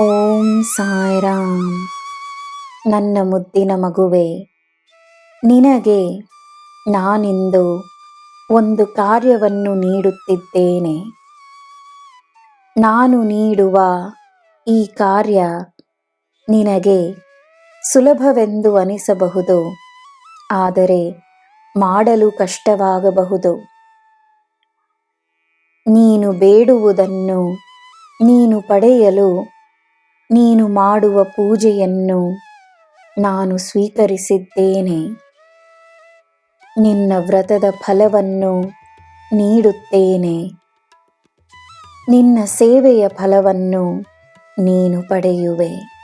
ಓಂ ಸಾಯಿರಾಮ್. ನನ್ನ ಮುದ್ದಿನ ಮಗುವೆ, ನಿನಗೆ ನಾನಿಂದು ಒಂದು ಕಾರ್ಯವನ್ನು ನೀಡುತ್ತಿದ್ದೇನೆ. ನಾನು ನೀಡುವ ಈ ಕಾರ್ಯ ನಿನಗೆ ಸುಲಭವೆಂದು ಅನಿಸಬಹುದು, ಆದರೆ ಮಾಡಲು ಕಷ್ಟವಾಗಬಹುದು. ನೀನು ಬೇಡುವುದನ್ನು ನೀನು ಪಡೆಯಲು ನೀನು ಮಾಡುವ ಪೂಜೆಯನ್ನು ನಾನು ಸ್ವೀಕರಿಸಿದ್ದೇನೆ. ನಿನ್ನ ವ್ರತದ ಫಲವನ್ನು ನೀಡುತ್ತೇನೆ. ನಿನ್ನ ಸೇವೆಯ ಫಲವನ್ನು ನೀನು ಪಡೆಯುವೆ.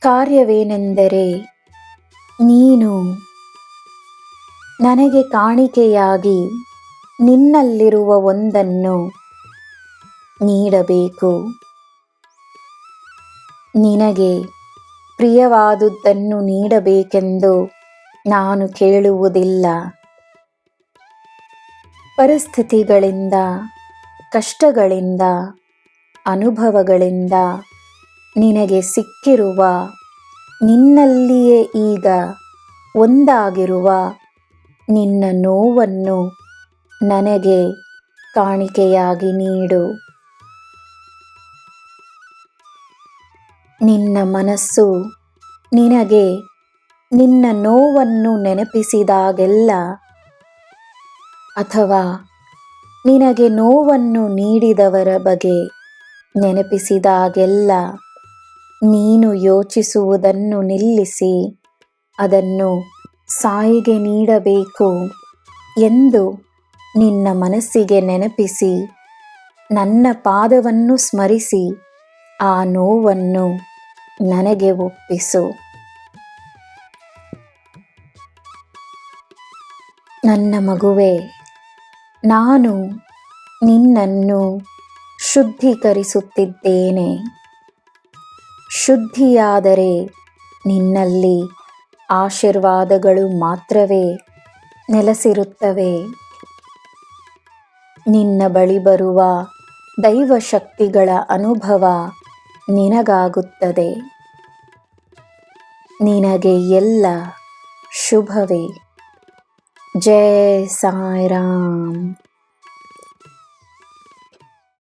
ಕಾರ್ಯವೇನೆಂದರೆ ನೀನು ನನಗೆ ಕಾಣಿಕೆಯಾಗಿ ನಿನ್ನಲ್ಲಿರುವ ಒಂದನ್ನು ನೀಡಬೇಕು. ನಿನಗೆ ಪ್ರಿಯವಾದುದನ್ನು ನೀಡಬೇಕೆಂದು ನಾನು ಕೇಳುವುದಿಲ್ಲ. ಪರಿಸ್ಥಿತಿಗಳಿಂದ, ಕಷ್ಟಗಳಿಂದ, ಅನುಭವಗಳಿಂದ ನಿನಗೆ ಸಿಕ್ಕಿರುವ, ನಿನ್ನಲ್ಲಿಯೇ ಈಗ ಒಂದಾಗಿರುವ ನಿನ್ನ ನೋವನ್ನು ನನಗೆ ಕಾಣಿಕೆಯಾಗಿ ನೀಡು. ನಿನ್ನ ಮನಸ್ಸು ನಿನಗೆ ನಿನ್ನ ನೋವನ್ನು ನೆನಪಿಸಿದಾಗೆಲ್ಲ ಅಥವಾ ನಿನಗೆ ನೋವನ್ನು ನೀಡಿದವರ ಬಗ್ಗೆ ನೆನಪಿಸಿದಾಗೆಲ್ಲ ನೀನು ಯೋಚಿಸುವುದನ್ನು ನಿಲ್ಲಿಸಿ ಅದನ್ನು ಸಾಯಿಗೆ ನೀಡಬೇಕು ಎಂದು ನಿನ್ನ ಮನಸ್ಸಿಗೆ ನೆನಪಿಸಿ ನನ್ನ ಪಾದವನ್ನು ಸ್ಮರಿಸಿ ಆ ನೋವನ್ನು ನನಗೆ ಒಪ್ಪಿಸು. ನನ್ನ ಮಗುವೆ, ನಾನು ನಿನ್ನನ್ನು ಶುದ್ಧೀಕರಿಸುತ್ತಿದ್ದೇನೆ. ಶುದ್ಧಿಯಾದರೆ ನಿನ್ನಲ್ಲಿ ಆಶೀರ್ವಾದಗಳು ಮಾತ್ರವೇ ನೆಲೆಸಿರುತ್ತವೆ. ನಿನ್ನ ಬಳಿ ಬರುವ ದೈವಶಕ್ತಿಗಳ ಅನುಭವ ನಿನಗಾಗುತ್ತದೆ. ನಿನಗೆ ಎಲ್ಲ ಶುಭವೇ. ಜಯ ಸಾಯಿರಾಮ್.